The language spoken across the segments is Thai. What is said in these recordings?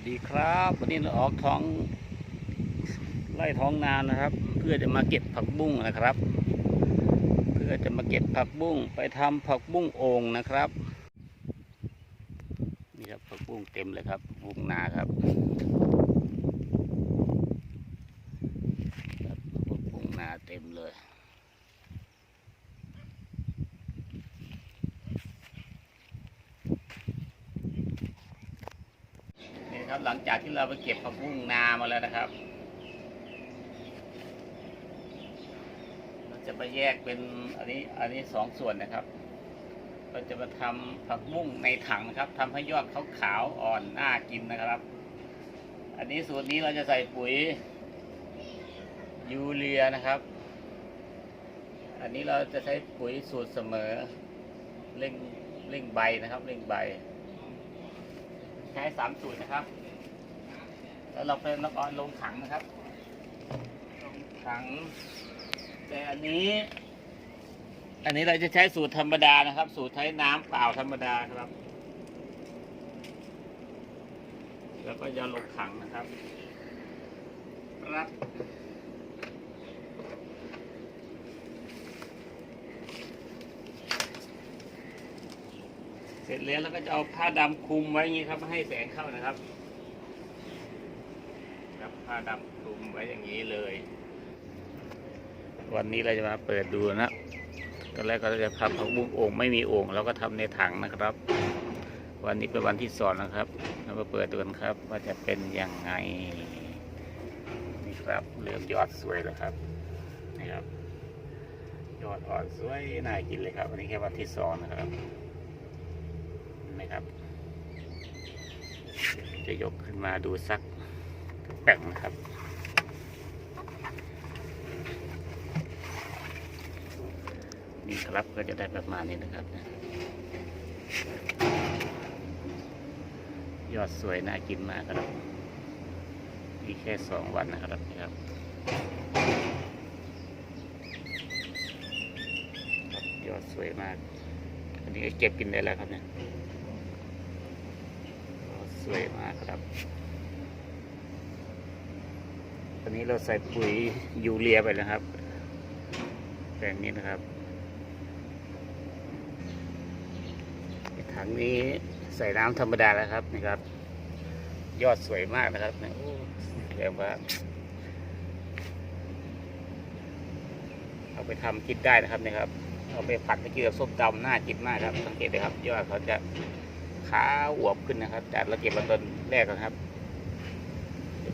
วัสดีครับ วันนี้เราออกท้องไล่ท้องนานะครับ เพื่อจะมาเก็บผักบุ้งนะครับ เพื่อจะมาเก็บผักบุ้งไปทำผักบุ้งโอ่งนะครับ นี่ครับผักบุ้งเต็มเลยครับบุ้งนาครับผักบุ้งนาเต็มเลย ครับ หลังจากที่เราไปเก็บผักบุ้งนามาแล้วนะครับ เราจะไปแยกเป็นอันนี้อันนี้สองส่วนนะครับ เราจะมาทำผักบุ้งในถังนะครับทำให้ยอดเขาขาวอ่อนน่ากินนะครับ อันนี้สูตรนี้เราจะใส่ปุ๋ยยูเรียนะครับ อันนี้เราจะใช้ปุ๋ยสูตรเสมอเร่งเร่งใบนะครับ เร่งใบ ใช้สามสูตรนะครับ แล้วเราไปน้ำอ้อยลงถังนะครับ ลงถัง แต่อันนี้ อันนี้เราจะใช้สูตรธรรมดานะครับ สูตรใช้น้ำเปล่าธรรมดาครับ แล้วก็จะลงถังนะครับ ครับ เสร็จแล้วเราก็จะเอาผ้าดำคลุมไว้อย่างนี้ครับไม่ให้แสงเข้านะครับครับผ้าดำคลุมไว้อย่างนี้เลย วันนี้เราจะมาเปิดดูนะตอนแรกก็จะทำผักบุ้งโอ่งไม่มีโอ่งเราก็ทำในถังนะครับ วันนี้เป็นวันที่สองนะครับเรามาเปิดดูกันครับ ว่าจะเป็นยังไงนี่ครับเริ่มยอดสวยแล้วครับนี่ครับยอดอ่อนสวยน่ากินเลยครับวันนี้แค่วันที่สองนะครับ นะครับ จะยกขึ้นมาดูสักแป่งนะครับนี่ครับก็จะได้ประมาณนี้นะครับ ยอดสวยน่ากินมากครับนี่แค่สองวันนะครับนี่ครับยอดสวยมากอันนี้เก็บกินได้แล้วครับเนี่ย วยมากครับ ตอนนี้เราใส่ปุ๋ยยูเรียไปแล้วครับแปลงนี้นะครับถังนี้ใส่น้ำธรรมดาแล้วครับนี่ครับ ยอดสวยมากนะครับเนี่ยโอ้เรียกว่าเอาไปทำกินได้นะครับนี่ครับ เอาไปผัดไปกินกับส้มตำน่ากินมากครับสังเกตเลยครับ ยอดเขาจะ ขาอวบขึ้นนะครับจากเราเก็บมาตอนแรกนะครับ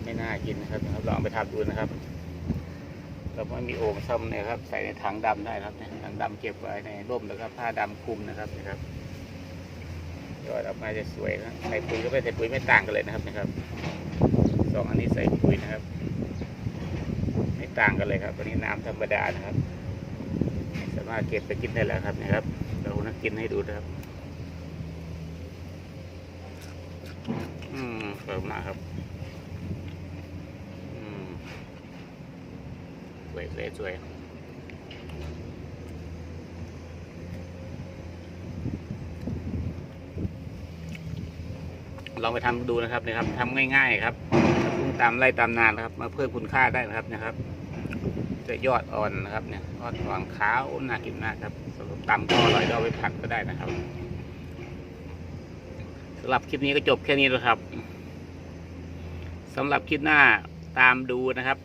ไม่น่ากินนะครับนะครับลองไปทำดูนะครับเราไม่มีโอ่งซ่อมนี่ยครับ ใส่ในถังดำได้ครับเนี่ยถังดำเก็บไว้ในร่มแล้วก็ผ้าดำคลุมนะครับนะครับยอดออกมาจะสวยนะใส่ปุ๋ยก็ไม่ใส่ปุ๋ยไม่ต่างกันเลยนะครับนะครับสองอันนี้ใส่ปุ๋ยนะครับ ไม่ต่างกันเลยครับวันนี้น้ำธรรมดานะครับ สามารถเก็บไปกินได้แล้วครับนะครับเรานักกินให้ดูนะครับ อืมสวยมากครับ อืมสวยสวยสวยลองไปทำดูนะครับนะครับทำง่าย ๆ ครับตามไร่ตามนานนะครับ มาเพิ่มคุณค่าได้นะครับนะครับ จะยอดอ่อนนะครับเนี่ยยอดอ่อนขาวน่ากินมากครับสำหรับตำก็อร่อยเราไปผัดก็ได้นะครับ สำหรับคลิปนี้ก็จบแค่นี้แล้วครับสำหรับคลิปหน้าตามดูนะครับ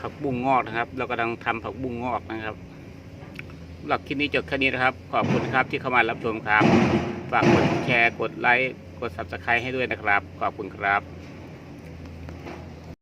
ผักบุ้งงอกนะครับ เรากำลังทำผักบุ้งงอกนะครับสำหรับคลิปนี้จบแค่นี้นะครับ ขอบคุณครับที่เข้ามารับชมครับ ฝากกดแชร์กดไลค์กด subscribe ให้ด้วยนะครับ ขอบคุณครับ